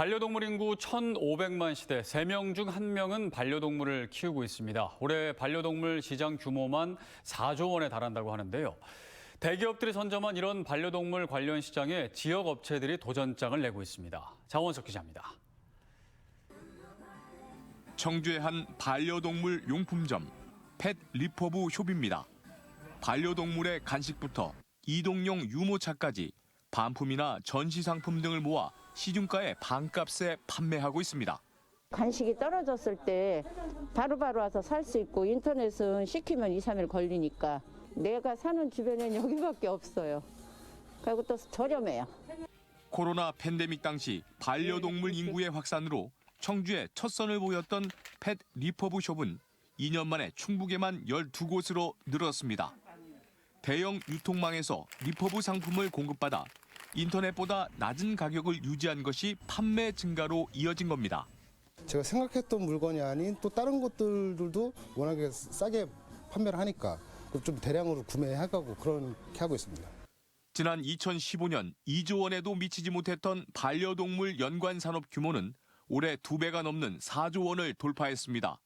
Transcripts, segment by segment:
반려동물 인구 1,500만 시대 3명 중 1명은 반려동물을 키우고 있습니다. 올해 반려동물 시장 규모만 4조 원에 달한다고 하는데요. 대기업들이 선점한 이런 반려동물 관련 시장에 지역 업체들이 도전장을 내고 있습니다. 장원석 기자입니다. 청주의 한 반려동물 용품점 펫 리퍼브 숍입니다. 반려동물의 간식부터 이동용 유모차까지 반품이나 전시 상품 등을 모아 시중가의 반값에 판매하고 있습니다. 간식이 떨어졌을 때 바로 바로 와서 살 수 있고 인터넷은 시키면 2, 3일 걸리니까 내가 사는 주변엔 여기밖에 없어요. 그리고 또 저렴해요. 코로나 팬데믹 당시 반려동물 인구의 확산으로 청주에 첫 선을 보였던 펫 리퍼브 숍은 2년 만에 충북에만 12곳으로 늘었습니다. 대형 유통망에서 리퍼브 상품을 공급받아 인터넷보다 낮은 가격을 유지한 것이 판매 증가로 이어진 겁니다. 제가 생각했던 물건이 아닌 또 다른 것들도 워낙에 싸게 판매를 하니까 좀 대량으로 구매해가고 그렇게 하고 있습니다. 지난 2015년 2조 원에도 미치지 못했던 반려동물 연관 산업 규모는 올해 두 배가 넘는 4조 원을 돌파했습니다.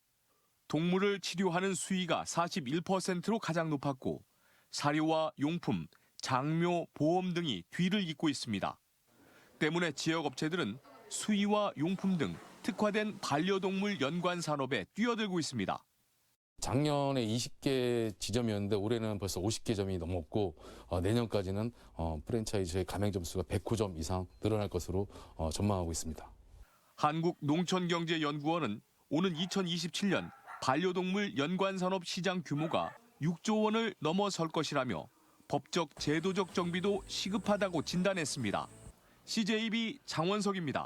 동물을 치료하는 수위가 41%로 가장 높았고 사료와 용품, 장묘, 보험 등이 뒤를 잇고 있습니다. 때문에 지역 업체들은 수의와 용품 등 특화된 반려동물 연관 산업에 뛰어들고 있습니다. 작년에 20개 지점이었는데 올해는 벌써 50개 점이 넘었고 어, 내년까지는 어, 프랜차이즈의 가맹점 수가 109점 이상 늘어날 것으로 어, 전망하고 있습니다. 한국농촌경제연구원은 오는 2027년 반려동물 연관 산업 시장 규모가 6조 원을 넘어설 것이라며 법적 제도적 정비도 시급하다고 진단했습니다. CJB 장원석입니다.